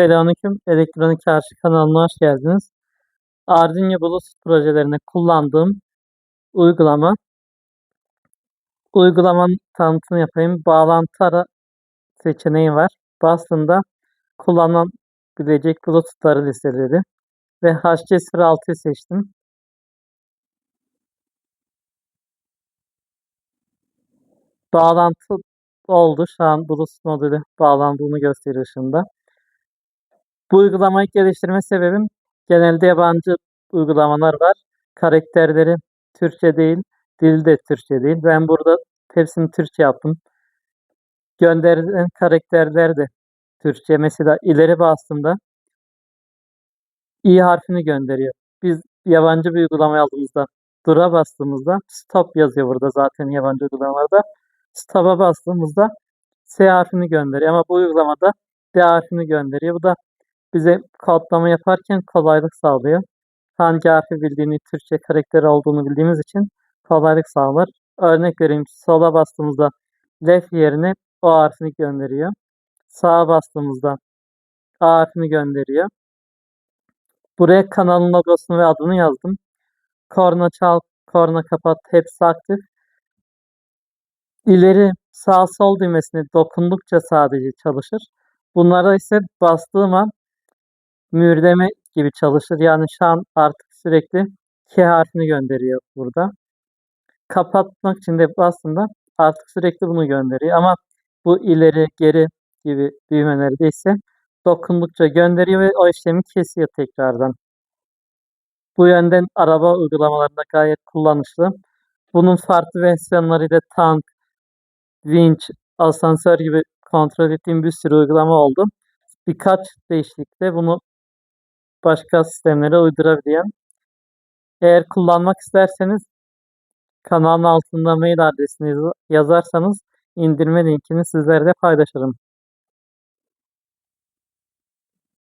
Selamünaleyküm. Elektronik Arşiv kanalına hoş geldiniz. Arduino Bluetooth projelerinde kullandığım uygulama. Uygulamanın tanıtını yapayım. Bağlantı ara seçeneği var. Bastığında kullanılabilecek Bluetooth'ları listeledi. Ve HC06'yı seçtim. Bağlantı oldu. Şu an Bluetooth modülü bağlandığını gösteriyor ışığında. Bu uygulamayı geliştirme sebebim genelde yabancı uygulamalar var. Karakterleri Türkçe değil, dili de Türkçe değil. Ben burada hepsini Türkçe yaptım. Gönderilen karakterler de Türkçe. Mesela ileri bastığımda i harfini gönderiyor. Biz yabancı bir uygulama aldığımızda dura bastığımızda stop yazıyor burada zaten yabancı uygulamalarda. Stop'a bastığımızda S harfini gönderiyor ama bu uygulamada D harfini gönderiyor. Bu da bize kodlama yaparken kolaylık sağlıyor. Hangi harfi bildiğini, Türkçe karakteri olduğunu bildiğimiz için kolaylık sağlar. Örnek vereyim. Sola bastığımızda left yerine O harfini gönderiyor. Sağa bastığımızda A harfini gönderiyor. Buraya kanalın logosunu ve adını yazdım. Korna çal, korna kapat hepsi aktif. İleri sağ sol düğmesine dokundukça sadece çalışır. Bunlara ise bastığım an mühürleme gibi çalışır. Yani şu an artık sürekli K harfini gönderiyor burada. Kapatmak için de aslında artık sürekli bunu gönderiyor. Ama bu ileri geri gibi düğmelerde ise dokundukça gönderiyor ve o işlemi kesiyor tekrardan. Bu yönden araba uygulamalarında gayet kullanışlı. Bunun farklı versiyonları da tank, winch, asansör gibi kontrol ettiğim bir sürü uygulama oldu. Birkaç değişiklikte bunu başka sistemlere uydurabiliyorum. Eğer kullanmak isterseniz kanalın altında mail adresini yazarsanız indirme linkini sizlerle paylaşırım.